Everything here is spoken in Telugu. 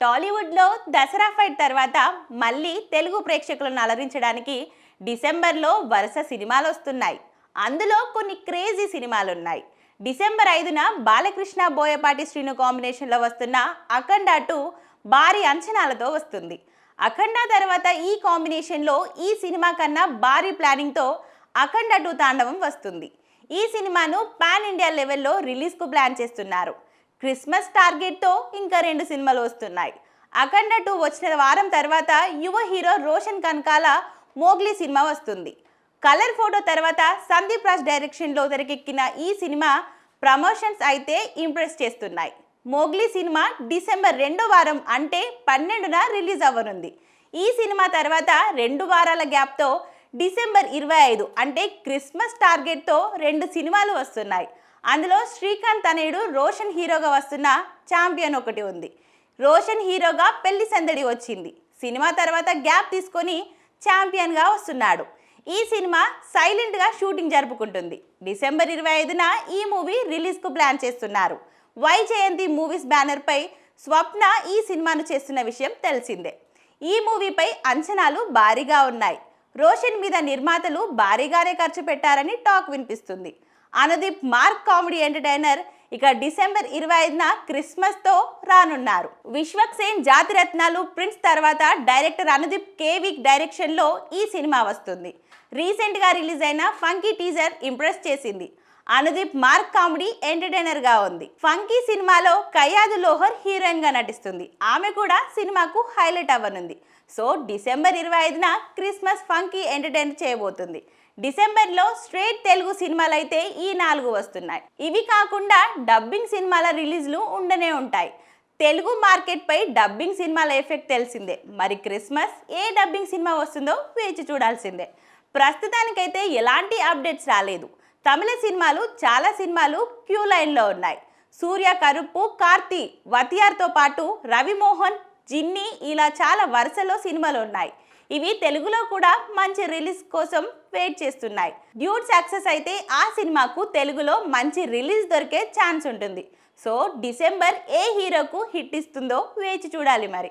టాలీవుడ్లో దసరా ఫైట్ తర్వాత మళ్ళీ తెలుగు ప్రేక్షకులను అలరించడానికి డిసెంబర్లో వరుస సినిమాలు వస్తున్నాయి. అందులో కొన్ని క్రేజీ సినిమాలు ఉన్నాయి డిసెంబర్ ఐదున బాలకృష్ణ బోయపాటి శ్రీను కాంబినేషన్లో వస్తున్న అఖండ టూ భారీ అంచనాలతో వస్తుంది. అఖండ తర్వాత ఈ కాంబినేషన్లో ఈ సినిమా కన్నా భారీ ప్లానింగ్తో అఖండ టూ తాండవం వస్తుంది. ఈ సినిమాను పాన్ ఇండియా లెవెల్లో రిలీజ్కు ప్లాన్ చేస్తున్నారు. క్రిస్మస్ టార్గెట్తో ఇంకా రెండు సినిమాలు వస్తున్నాయి. అఖండ టూ వచ్చిన వారం తర్వాత యువ hero Roshan Kanakala Mowgli cinema వస్తుంది. కలర్ ఫోటో తర్వాత సందీప్ రాజ్ డైరెక్షన్లో తెరకెక్కిన ఈ సినిమా ప్రమోషన్స్ అయితే ఇంప్రెస్ చేస్తున్నాయి. మోగ్లీ సినిమా డిసెంబర్ రెండో వారం అంటే పన్నెండున రిలీజ్ అవ్వనుంది. ఈ సినిమా తర్వాత రెండు వారాల గ్యాప్తో డిసెంబర్ ఇరవై ఐదు అంటే క్రిస్మస్ టార్గెట్తో రెండు సినిమాలు వస్తున్నాయి. అందులో శ్రీకాంత్ తనయుడు రోషన్ హీరోగా వస్తున్న ఛాంపియన్ ఒకటి ఉంది. రోషన్ హీరోగా పెళ్ళి సందడి వచ్చింది. సినిమా తర్వాత గ్యాప్ తీసుకొని ఛాంపియన్గా వస్తున్నాడు. ఈ సినిమా సైలెంట్గా షూటింగ్ జరుపుకుంటుంది. డిసెంబర్ ఇరవై ఐదున ఈ మూవీ రిలీజ్కు ప్లాన్ చేస్తున్నారు. వై జయంతి మూవీస్ బ్యానర్పై స్వప్న ఈ సినిమాను చేస్తున్న విషయం తెలిసిందే. ఈ మూవీపై అంచనాలు భారీగా ఉన్నాయి. రోషన్ మీద నిర్మాతలు భారీగానే ఖర్చు పెట్టారని టాక్ వినిపిస్తుంది. Anudeep mark comedy entertainer. ఇక డిసెంబర్ ఇరవై ఐదున క్రిస్మస్తో రానున్నారు. విశ్వక్ సేన్ జాతిరత్నాలు ప్రిన్స్ తర్వాత డైరెక్టర్ అనుదీప్ కేవిక్ డైరెక్షన్లో ఈ సినిమా వస్తుంది. రీసెంట్గా రిలీజ్ అయిన ఫంకీ టీజర్ ఇంప్రెస్ చేసింది. అనుదీప్ మార్క్ కామెడీ ఎంటర్టైనర్గా ఉంది. ఫంకీ సినిమాలో కయాదు లోహర్ హీరోయిన్గా నటిస్తుంది. ఆమె కూడా సినిమాకు హైలైట్ అవ్వనుంది. సో డిసెంబర్ ఇరవై ఐదున క్రిస్మస్ ఫంకీ ఎంటర్టైన్ చేయబోతుంది. డిసెంబర్లో స్ట్రేట్ తెలుగు సినిమాలు అయితే ఈ నాలుగు వస్తున్నాయి. ఇవి కాకుండా డబ్బింగ్ సినిమాల రిలీజ్లు ఉండనే ఉంటాయి. తెలుగు మార్కెట్పై డబ్బింగ్ సినిమాల ఎఫెక్ట్ తెలిసిందే. మరి క్రిస్మస్ ఏ డబ్బింగ్ సినిమా వస్తుందో వేచి చూడాల్సిందే. ప్రస్తుతానికైతే ఎలాంటి అప్డేట్స్ రాలేదు. తమిళ సినిమాలు చాలా సినిమాలు క్యూ లైన్లో ఉన్నాయి. సూర్య కరుప్పు కార్తీ వతియార్తో పాటు రవిమోహన్ జిన్ని ఇలా చాలా వరుసలో సినిమాలు ఉన్నాయి. ఇవి తెలుగులో కూడా మంచి రిలీజ్ కోసం వెయిట్ చేస్తున్నాయి. డ్యూట్ సక్సెస్ అయితే ఆ సినిమాకు తెలుగులో మంచి రిలీజ్ దొరికే ఛాన్స్ ఉంటుంది. సో డిసెంబర్ ఏ హీరోకు హిట్ ఇస్తుందో వేచి చూడాలి మరి.